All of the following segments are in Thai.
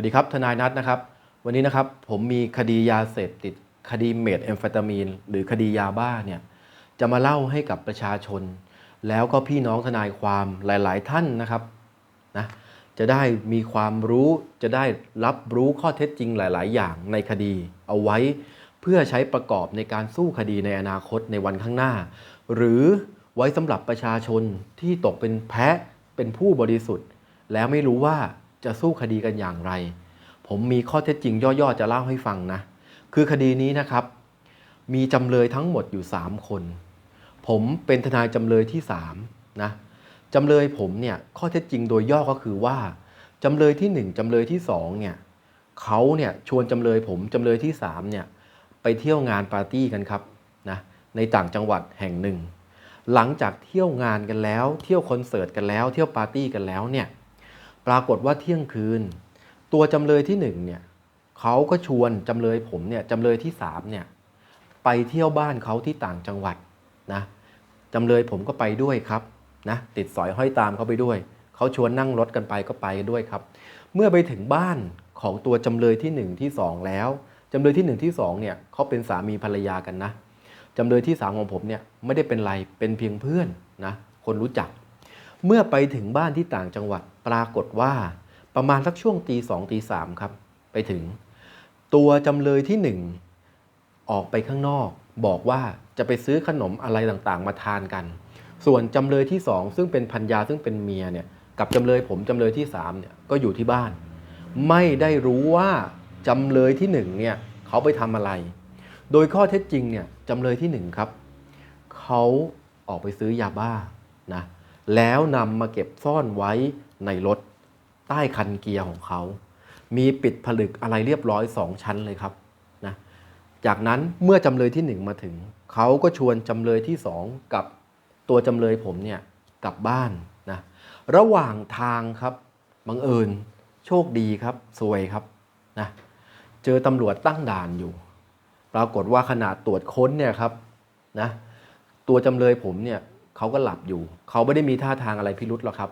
วัสดีครับ ทนายนัทนะครับ วันนี้นะครับผมมีคดียาเสพติด คดีเมทแอมเฟตามีน หรือคดียาบ้าเนี่ยจะมาเล่าให้กับประชาชน แล้วก็พี่น้องทนายความหลาย ๆ ท่านนะครับนะจะได้มีความรู้จะได้รับรู้ข้อเท็จจริงหลาย ๆ อย่างในคดี เอาไว้เพื่อใช้ประกอบในการสู้คดีในอนาคตในวันข้างหน้า หรือไว้สำหรับประชาชนที่ตกเป็นแพ้เป็นผู้บริสุทธิ์ แล้วไม่รู้ว่า จะสู้คดีกันอย่างไร ผมมีข้อเท็จจริงย่อๆจะเล่าให้ฟังนะ คือคดีนี้นะครับ มีจำเลยทั้งหมดอยู่ 3 คน ผมเป็นทนายจำเลยที่3นะจำเลยผมเนี่ยข้อเท็จจริงโดยย่อก็คือว่าจำเลยที่ 1จำเลยที่2เนี่ยเขาเนี่ยชวนจำเลยผมจำเลยที่3เนี่ยไปเที่ยวงานปาร์ตี้กันครับนะในต่างจังหวัดแห่งหนึ่ง หลังจากเที่ยวงานกันแล้ว เที่ยวคอนเสิร์ตกันแล้ว เที่ยวปาร์ตี้กันแล้วเนี่ย ปรากฏว่าเที่ยงคืน ตัวจำเลยที่หนึ่งเนี่ยเขาก็ชวนจำเลยผมเนี่ยจำเลยที่สามเนี่ยไปเที่ยวบ้านเขาที่ต่างจังหวัดนะจำเลยผมก็ไปด้วยครับนะติดสอยห้อยตามเขาไปด้วย เขาชวนนั่งรถกันไปก็ไปด้วยครับ เมื่อไปถึงบ้านของตัวจำเลยที่หนึ่งที่สองแล้วจำเลยที่หนึ่งที่สองเนี่ยเขาเป็นสามีภรรยากันนะจำเลยที่สามของผมเนี่ยไม่ได้เป็นไรเป็นเพียงเพื่อนนะคนรู้จัก เมื่อไปถึงบ้านที่ต่างจังหวัด ปรากฏว่าประมาณสักช่วงตีสองตีสามครับไปถึง ตัวจำเลยที่หนึ่งออกไปข้างนอก บอกว่าจะไปซื้อขนมอะไรต่างๆ มาทานกัน ส่วนจำเลยที่สองซึ่งเป็นพันยาซึ่งเป็นเมียเนี่ยกับจำเลยผมจำเลยที่สามเนี่ยก็อยู่ที่บ้าน ไม่ได้รู้ว่าจำเลยที่หนึ่งเนี่ยเขาไปทำอะไร โดยข้อเท็จจริงเนี่ยจำเลยที่หนึ่งครับเขาออกไปซื้อยาบ้านะแล้วนำมาเก็บซ่อนไว้ ในรถ ใต้คันเกียร์ของเขา มีปิดผลึกอะไรเรียบร้อยสองชั้นเลยครับนะจากนั้นเมื่อจำเลยที่หนึ่งมาถึง เขาก็ชวนจำเลยที่สองกับตัวจำเลยผมเนี่ยกลับบ้านนะระหว่างทางครับบังเอิญโชคดีครับสวยครับนะเจอตำรวจตั้งด่านอยู่ ปรากฏว่าขนาดตรวจค้นเนี่ยครับนะตัวจำเลยผมเนี่ยเขาก็หลับอยู่ เขาไม่ได้มีท่าทางอะไรพิรุษหรอกครับ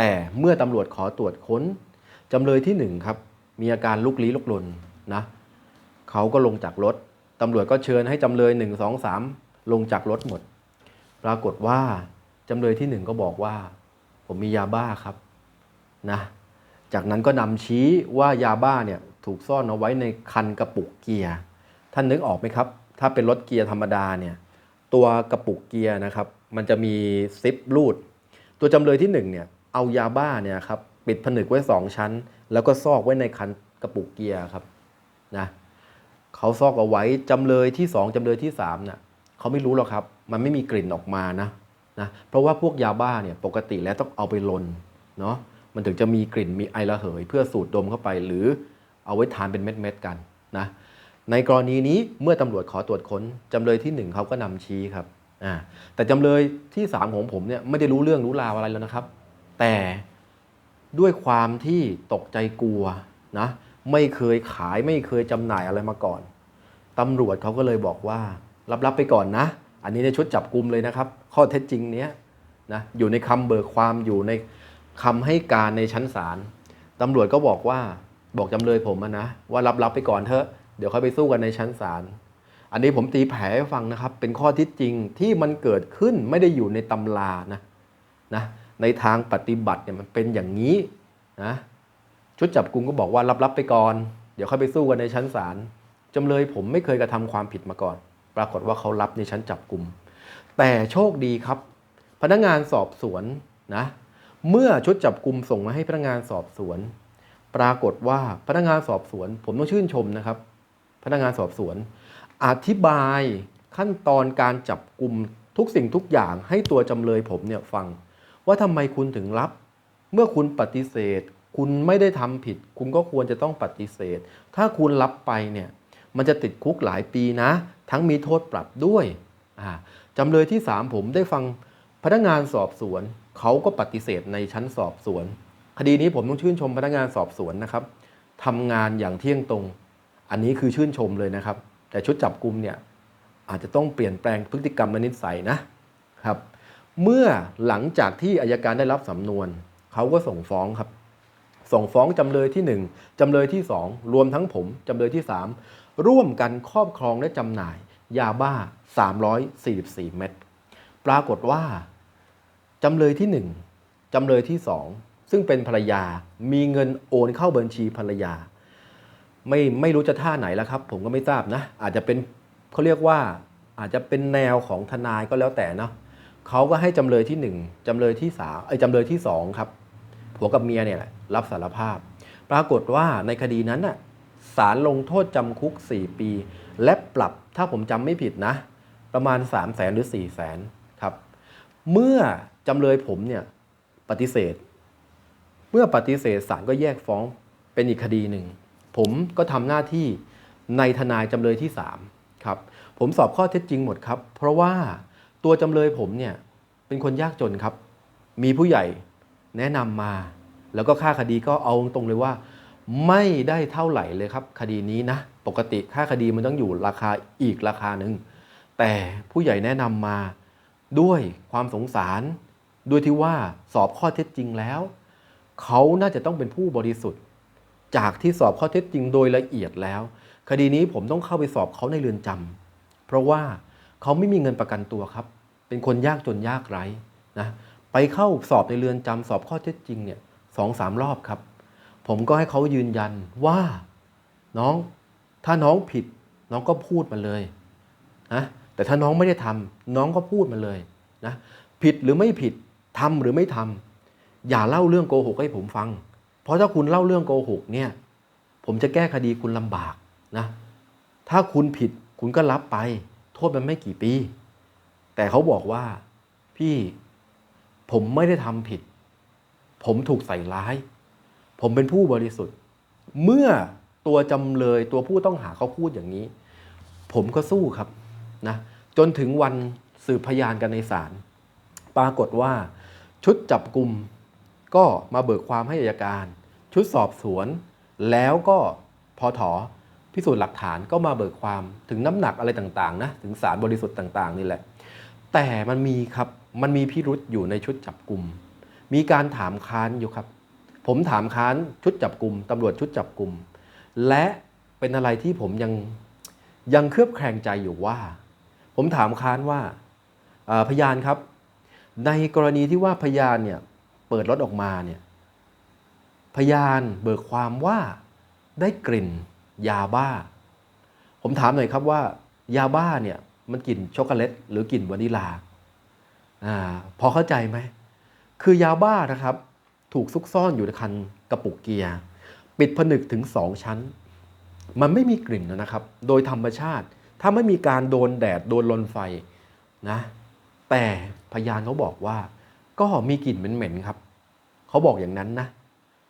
แต่เมื่อตำรวจขอตรวจค้นจำเลยที่หนึ่งครับ มีอาการลุกลี้ลุกลนนะเขาก็ลงจากรถตำรวจก็เชิญให้จำเลยหนึ่งสองสามลงจากรถหมด ปรากฏว่าจำเลยที่หนึ่งก็บอกว่า ผมมียาบ้าครับนะจากนั้นก็นำชี้ว่ายาบ้าเนี่ยถูกซ่อนเอาไว้ในคันกระปุกเกียร์ท่านนึกออกไหมครับ ถ้าเป็นรถเกียร์ธรรมดาเนี่ยตัวกระปุกเกียร์นะครับ มันจะมีซิปรูด ตัวจำเลยที่หนึ่งเนี่ย เอายาบ้าเนี่ยครับปิดผนึกไว้สองชั้น แล้วก็ซอกไว้ในคันกระปุกเกียร์ครับนะเขาซอกเอาไว้จำเลยที่สองจำเลยที่สามเนี่ยเขาไม่รู้หรอกครับ มันไม่มีกลิ่นออกมานะนะเพราะว่าพวกยาบ้าเนี่ยปกติแล้วต้องเอาไปลนเนาะมันถึงจะมีกลิ่นมีไอระเหย เพื่อสูดดมเข้าไปหรือเอาไว้ทานเป็นเม็ดๆกันนะในกรณีนี้เมื่อตำรวจขอตรวจค้นจำเลยที่หนึ่งเขาก็นำชี้ครับอ่าแต่จำเลยที่สามของผมเนี่ยไม่ได้รู้เรื่องรู้ราวอะไรแล้วนะครับ แต่ด้วยความที่ตกใจกลัวนะไม่เคยขายไม่เคยจำหน่ายอะไรมาก่อนตำรวจเขาก็เลยบอกว่า รับๆไปก่อนนะ อันนี้ในชุดจับกลุ่มเลยนะครับ ข้อเท็จจริงเนี้ยนะอยู่ในคำเบิกความอยู่ในคำให้การในชั้นศาลตำรวจก็บอกว่าบอกจำเลยผมนะว่ารับๆไปก่อนเถอะเดี๋ยวค่อยไปสู้กันในชั้นศาลอันนี้ผมตีแผลให้ฟังนะครับ เป็นข้อเที่จริงที่มันเกิดขึ้นไม่ได้อยู่ในตำรานะนะ ในทางปฏิบัติเนี่ยมันเป็นอย่างนี้นะชุดจับกุมก็บอกว่ารับๆไปก่อน เดี๋ยวค่อยไปสู้กันในชั้นศาลจำเลยผมไม่เคยกระทำความผิดมาก่อน ปรากฏว่าเขารับในชั้นจับกุมแต่โชคดีครับ พนักงานสอบสวนนะเมื่อชุดจับกุมส่งมาให้พนักงานสอบสวน ปรากฏว่าพนักงานสอบสวน ผมต้องชื่นชมนะครับ พนักงานสอบสวน อธิบายขั้นตอนการจับกลุ่มทุกสิ่งทุกอย่างให้ตัวจำเลยผมเนี่ยฟัง ว่าทำไมคุณถึงรับ เมื่อคุณปฏิเสธ คุณไม่ได้ทำผิด คุณก็ควรจะต้องปฏิเสธ ถ้าคุณรับไปเนี่ยมันจะติดคุกหลายปีนะ ทั้งมีโทษปรับด้วยจำเลยที่ 3 ผมได้ฟังพนักงานสอบสวน เขาก็ปฏิเสธในชั้นสอบสวน คดีนี้ผมต้องชื่นชมพนักงานสอบสวนนะครับทำงานอย่างเที่ยงตรง อันนี้คือชื่นชมเลยนะครับ แต่ชุดจับกลุ่มเนี่ยอาจจะต้องเปลี่ยนแปลงพฤติกรรมและนิสัยนะครับ เมื่อหลังจากที่อายการได้รับสำนวน เขาก็ส่งฟ้องครับ ส่งฟ้องจำเลยที่ 1จำเลยที่ 2 รวมทั้งผมจำเลยที่ 3 ร่วมกันครอบครองและจำหน่าย ยาบ้า 344 เม็ดปรากฏว่าจำเลยที่ 1จำเลยที่ 2 ซึ่งเป็นภรรยามีเงินโอนเข้าบัญชีภรรยา ไม่ไม่รู้จะท่าไหนแล้วครับ ผมก็ไม่ทราบนะ อาจจะเป็นเขาเรียกว่าอาจจะเป็นแนวของทนายก็แล้วแต่เนาะ เขาก็ให้จำเลยที่หนึ่งจำเลยที่สามไอ้จำเลยที่สองครับผัวกับเมียเนี่ยรับสารภาพ ปรากฏว่าในคดีนั้นน่ะศาลลงโทษจำคุก 4 ปี และปรับถ้าผมจำไม่ผิดนะ ประมาณ 3 0 0แสนหรือ 4 0 0แสนครับ เมื่อจำเลยผมเนี่ยปฏิเสธ เมื่อปฏิเสธศาลก็แยกฟ้องเป็นอีกคดีหนึ่ง ผมก็ทำหน้าที่ในทนายจำเลยที่ 3 ครับ ผมสอบข้อเท็จจริงหมดครับ เพราะว่า ตัวจำเลยผมเนี่ยเป็นคนยากจนครับ มีผู้ใหญ่แนะนำมา แล้วก็ค่าคดีก็เอาตรงเลยว่า ไม่ได้เท่าไหร่เลยครับ คดีนี้นะ ปกติค่าคดีมันต้องอยู่ราคาอีกราคาหนึ่งแต่ผู้ใหญ่แนะนำมาด้วยความสงสาร ด้วยที่ว่าสอบข้อเท็จจริงแล้ว เขาน่าจะต้องเป็นผู้บริสุทธิ์ จากที่สอบข้อเท็จจริงโดยละเอียดแล้ว คดีนี้ผมต้องเข้าไปสอบเขาในเรือนจำเพราะว่า เขาไม่มีเงินประกันตัวครับ เป็นคนยากจนยากไร้นะไปเข้าสอบในเรือนจำสอบข้อเท็จจริงเนี่ยสองสามรอบครับ ผมก็ให้เขายืนยันว่าน้องถ้าน้องผิดน้องก็พูดมาเลยนะแต่ถ้าน้องไม่ได้ทำน้องก็พูดมาเลยนะผิดหรือไม่ผิดทำหรือไม่ทำอย่าเล่าเรื่องโกหกให้ผมฟัง เพราะถ้าคุณเล่าเรื่องโกหกเนี่ยผมจะแก้คดีคุณลำบากนะถ้าคุณผิดคุณก็รับไป โทษมันไม่กี่ปี แต่เขาบอกว่าพี่ผมไม่ได้ทำผิด ผมถูกใส่ร้าย ผมเป็นผู้บริสุทธิ์ เมื่อตัวจำเลยตัวผู้ต้องหาเขาพูดอย่างนี้ ผมก็สู้ครับนะจนถึงวันสืบพยานกันในศาลปรากฏว่าชุดจับกลุ่มก็มาเบิกความให้อัยการ ชุดสอบสวน แล้วก็พอถอ พิสูจน์หลักฐานก็มาเบิกความถึงน้ำหนักอะไรต่างๆนะถึงสารบริสุทธิ์ต่างๆ นี่แหละ แต่มันมีครับมันมีพิรุษอยู่ในชุดจับกลุ่มมีการถามค้านอยู่ครับ ผมถามค้านชุดจับกลุ่มตำรวจชุดจับกลุ่มและเป็นอะไรที่ผมยังยังเคลือบแคลงใจอยู่ว่า ผมถามค้านว่าพยานครับ ในกรณีที่ว่าพยานเนี่ยเปิดรถออกมาเนี่ยพยานเบิกความว่าได้กลิ่น ยาบ้า ผมถามหน่อยครับว่ายาบ้าเนี่ยมันกลิ่นช็อกโกแลตหรือกลิ่นวานิลาอ่าพอเข้าใจไหม คือยาบ้านะครับ ถูกซุกซ่อนอยู่ในคันกระปุกเกียร์ ปิดผนึกถึงสองชั้น มันไม่มีกลิ่นนะครับ โดยธรรมชาติ ถ้าไม่มีการโดนแดดโดนลนไฟนะแต่พยานเขาบอกว่า ก็มีกลิ่นเหม็นๆครับ เขาบอกอย่างนั้นนะ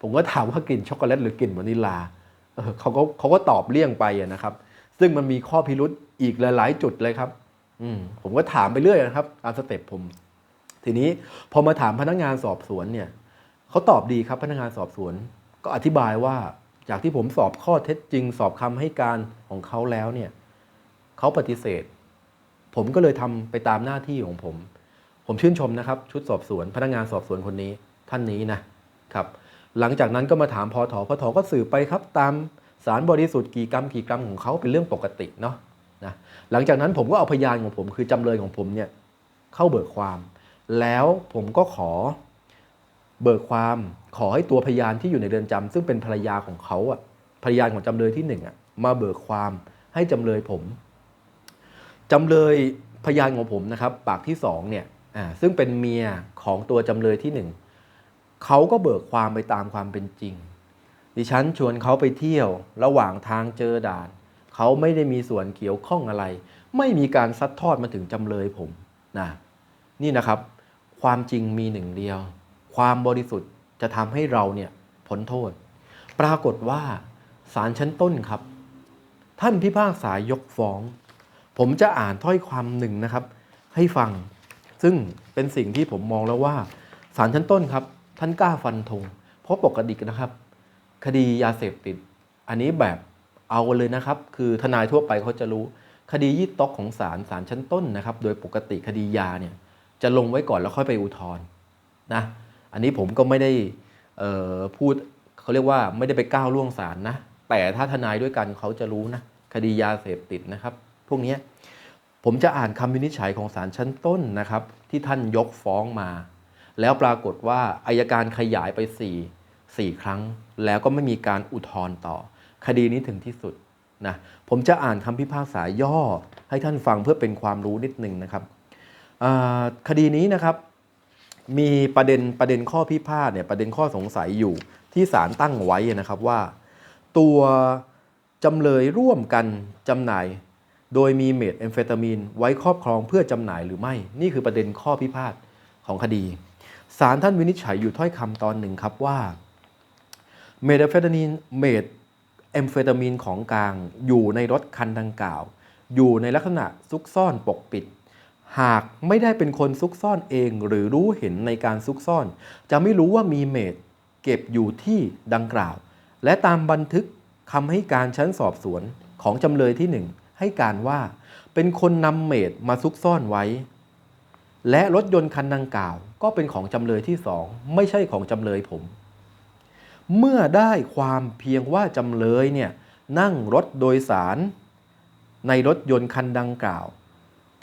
ผมก็ถามว่ากลิ่นช็อกโกแลตหรือกลิ่นวานิลา เขาก็เขาก็ตอบเลี่ยงไปนะครับ ซึ่งมันมีข้อพิรุธอีกหลาย ๆ จุดเลยครับอืผมก็ถามไปเรื่อยนะครับตามสเต็ปผม ทีนี้พอมาถามพนักงานสอบสวนเนี่ยเขาตอบดีครับพนักงานสอบสวน ก็อธิบายว่าจากที่ผมสอบข้อเท็จจริง สอบคำให้การของเขาแล้วเนี่ยเขาปฏิเสธ ผมก็เลยทำไปตามหน้าที่ของผม ผมชื่นชมนะครับ ชุดสอบสวน พนักงานสอบสวนคนนี้ท่านนี้นะครับ หลังจากนั้นก็มาถามพอถอพอถอก็สืบไปครับ ตามสารบริสุทธิ์กี่กรัมกี่กรัมของเขาเป็นเรื่องปกติเนาะนะหลังจากนั้นผมก็เอาพยานของผมคือจำเลยของผมเนี่ยเข้าเบิกความ แล้วผมก็ขอเบิกความขอให้ตัวพยานที่อยู่ในเรือนจำซึ่งเป็นภรรยาของเขาอะภรรยาของจำเลยที่หนึ่งอะมาเบิกความให้จำเลยผมจำเลยพยานของผมนะครับ ปากที่สองเนี่ยอ่าซึ่งเป็นเมียของตัวจำเลยที่หนึ่ง เขาก็เบิกความไปตามความเป็นจริง ดิฉันชวนเขาไปเที่ยวระหว่างทางเจอด่าน เขาไม่ได้มีส่วนเกี่ยวข้องอะไร ไม่มีการซัดทอดมาถึงจำเลยผมนะนี่นะครับ ความจริงมีหนึ่งเดียว ความบริสุทธิ์จะทำให้เราเนี่ยพ้นโทษ ปรากฏว่าศาลชั้นต้นครับ ท่านพิพากษายกฟ้อง ผมจะอ่านถ้อยความหนึ่งนะครับ ให้ฟัง ซึ่งเป็นสิ่งที่ผมมองแล้วว่าศาลชั้นต้นครับ ท่านกล้าฟันธงเพราะปกตินะครับ คดียาเสพติด อันนี้แบบเอาเลยนะครับ คือทนายทั่วไปเขาจะรู้คดียี่ต๊อกของศาลศาลชั้นต้นนะครับ โดยปกติคดียาเนี่ยจะลงไว้ก่อนแล้วค่อยไปอุทธรณ์นะอันนี้ผมก็ไม่ได้พูดเขาเรียกว่าไม่ได้ไปก้าวล่วงศาลนะ แต่ถ้าทนายด้วยกันเขาจะรู้นะคดียาเสพติดนะครับ พวกนี้ผมจะอ่านคำวินิจฉัยของศาลชั้นต้นนะครับ ที่ท่านยกฟ้องมา แล้วปรากฏว่าอายการขยายไป 4 4 ครั้ง แล้วก็ไม่มีการอุทธรณ์ต่อ คดีนี้ถึงที่สุดนะผมจะอ่านคำพิพากษาย่อให้ท่านฟังเพื่อเป็นความรู้นิดนึงนะครับคดีนี้นะครับมีประเด็นประเด็นข้อพิพาทเนี่ยประเด็นข้อสงสัยอยู่ที่ศาลตั้งไว้นะครับว่า ตัวจำเลยร่วมกันจำหน่าย โดยมีเมทแอมเฟตามีนไว้ครอบครองเพื่อจำหน่ายหรือไม่ นี่คือประเด็นข้อพิพาทของคดี ศาลท่านวินิจฉัยอยู่ถ้อยคำตอนหนึ่งครับว่าเมทแอมเฟตามีนเมทแอมเฟตามีนของกลาง อยู่ในรถคันดังกล่าว อยู่ในลักษณะซุกซ่อนปกปิด หากไม่ได้เป็นคนซุกซ่อนเองหรือรู้เห็นในการซุกซ่อน จะไม่รู้ว่ามีเมดเก็บอยู่ที่ดังกล่าว และตามบันทึกคำให้การชั้นสอบสวนของจำเลยที่หนึ่งให้การว่า เป็นคนนำเมดมาซุกซ่อนไว้ และรถยนต์คันดังกล่าว ก็เป็นของจำเลยที่สองไม่ใช่ของจำเลยผม เมื่อได้ความเพียงว่าจำเลยเนี่ยนั่งรถโดยสาร ในรถยนต์คันดังกล่าว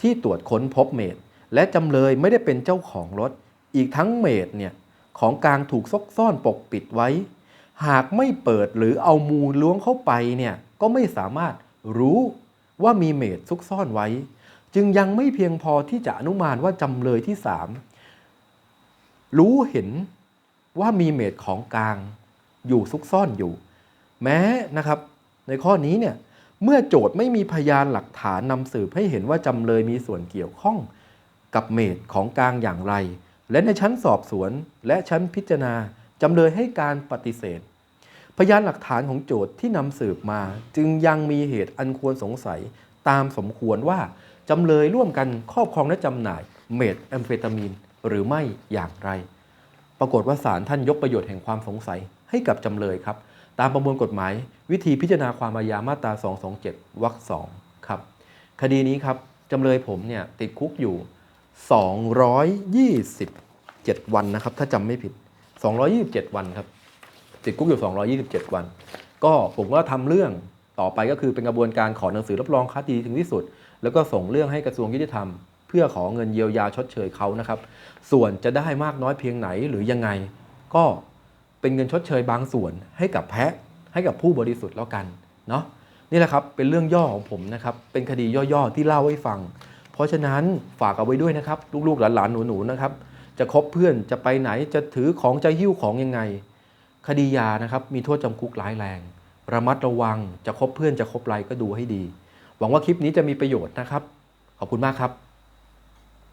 ที่ตรวจค้นพบเมดและจำเลยไม่ได้เป็นเจ้าของรถ อีกทั้งเมดเนี่ยของกลางถูกซกซ่อนปกปิดไว้ หากไม่เปิดหรือเอามูลล้วงเข้าไปเนี่ยก็ไม่สามารถรู้ว่ามีเมดซุกซ่อนไว้ จึงยังไม่เพียงพอที่จะอนุมานว่าจำเลยที่สามรู้เห็นว่ามีเมดของกลางอยู่ซุกซ่อนอยู่ แม้นะครับ ในข้อนี้เนี่ยเมื่อโจทย์ไม่มีพยานหลักฐานนำสืบให้เห็นว่าจำเลยมีส่วนเกี่ยวข้องกับเมดของกลางอย่างไร และในชั้นสอบสวนและชั้นพิจารณาจำเลยให้การปฏิเสธ พยานหลักฐานของโจทย์ที่นำสืบมา จึงยังมีเหตุอันควรสงสัยตามสมควรว่า จำเลยร่วมกันครอบครองและจำหน่ายเมดแอมเฟตามีนหรือไม่อย่างไร ปรากฏว่าศาลท่านยกประโยชน์แห่งความสงสัยให้กับจำเลยครับ ตามประมวลกฎหมาย วิธีพิจารณาความอาญามาตรา 227 วรรคสองครับ คดีนี้ครับจำเลยผมเนี่ยติดคุกอยู่ 227 วันนะครับ ถ้าจำไม่ผิด 227 วันครับ ติดคุกอยู่ 227 วัน ก็ผมก็ทำเรื่องต่อไปก็คือเป็นกระบวนการขอหนังสือรับรองคดีถึงที่สุด แล้วก็ส่งเรื่องให้กระทรวงยุติธรรม เพื่อขอเงินเยียวยาชดเชยเขานะครับ ส่วนจะได้มากน้อยเพียงไหนหรือยังไง ก็เป็นเงินชดเชยบางส่วนให้กับแพะให้กับผู้บริสุทธิ์แล้วกันเนาะนี่แหละครับเป็นเรื่องย่อของผมนะครับเป็นคดีย่อๆที่เล่าให้ฟัง เพราะฉะนั้นฝากเอาไว้ด้วยนะครับลูกๆหลานๆหนูๆนะครับจะคบเพื่อนจะไปไหนจะถือของจะหิ้วของยังไง คดียานะครับมีโทษจำคุกร้ายแรง ระมัดระวังจะคบเพื่อนจะคบไรก็ดูให้ดี หวังว่าคลิปนี้จะมีประโยชน์นะครับ ขอบคุณมากครับ